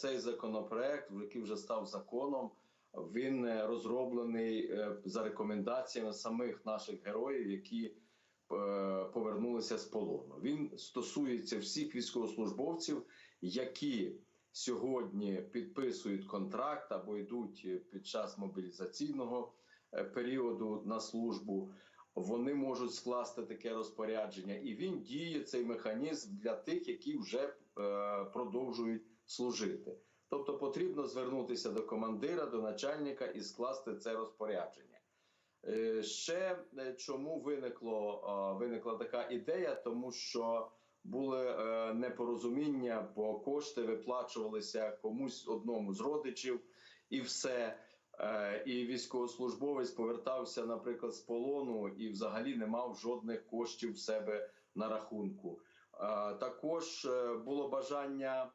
цей законопроект, який вже став законом, він е, розроблений е, за рекомендаціями самих наших героїв, які е, повернулися з полону. Він стосується всіх військовослужбовців, які сьогодні підписують контракт або йдуть під час мобілізаційного періоду на службу. Вони можуть скласти таке розпорядження, і він діє цей механізм для тих, які вже продовжують служити. Тобто потрібно звернутися до командира, до начальника і скласти це розпорядження. Е, Ще е, чому виникло, виникла така ідея, тому що були е, непорозуміння, бо кошти виплачувалися комусь одному з родичів, і все. Е, І військовослужбовець повертався, наприклад, з полону і взагалі не мав жодних коштів в себе на рахунку. Е, Також е, було бажання е,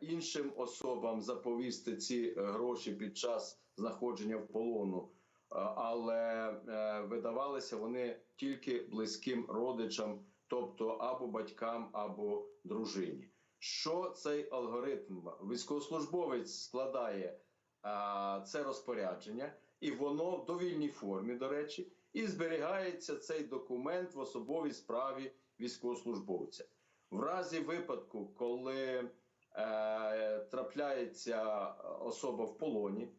іншим особам заповісти ці е, гроші під час знаходження в полону, Е, але е, видавалися вони тільки близьким родичам, тобто або батькам, або дружині. Що цей алгоритм? Військовослужбовець складає це розпорядження, і воно в довільній формі, до речі, і зберігається цей документ в особовій справі військовослужбовця. В разі випадку, коли е, трапляється особа в полоні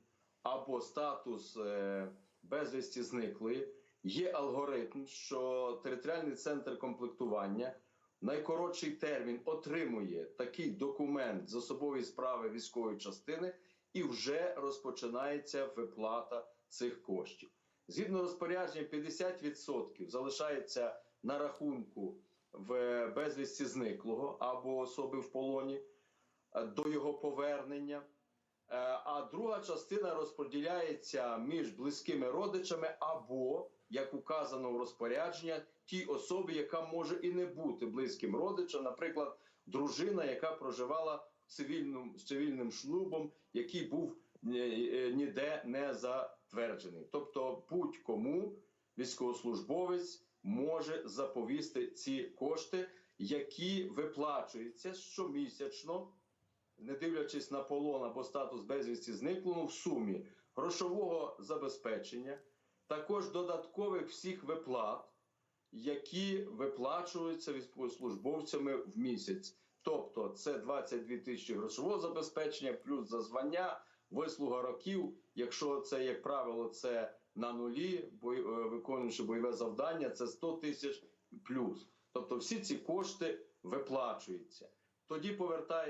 або статус е, безвісті зниклої, є алгоритм, що територіальний центр комплектування найкоротший термін отримує такий документ з особової справи військової частини, і вже розпочинається виплата цих коштів. Згідно розпорядження, 50% залишається на рахунку в безвісті зниклого або особи в полоні е, до його повернення. Е, А друга частина розподіляється між близькими родичами або, як указано в розпорядженні, тій особі, яка може і не бути близьким родичем, наприклад, дружина, яка проживала цивільним, з цивільним шлюбом, який був е, е, ніде не затверджений. Тобто, будь-кому військовослужбовець може заповісти ці кошти, які виплачуються щомісячно не дивлячись на полон або статус безвісті зниклому в сумі грошового забезпечення, також додаткових всіх виплат, які виплачуються військовослужбовцями в місяць. Тобто це 22 тисячі грошового забезпечення, плюс за звання, вислуга років. Якщо це, як правило, це на нулі, е, виконуючи бойове завдання, це 100 тисяч плюс. Тобто всі ці кошти виплачуються. Тоді повертається.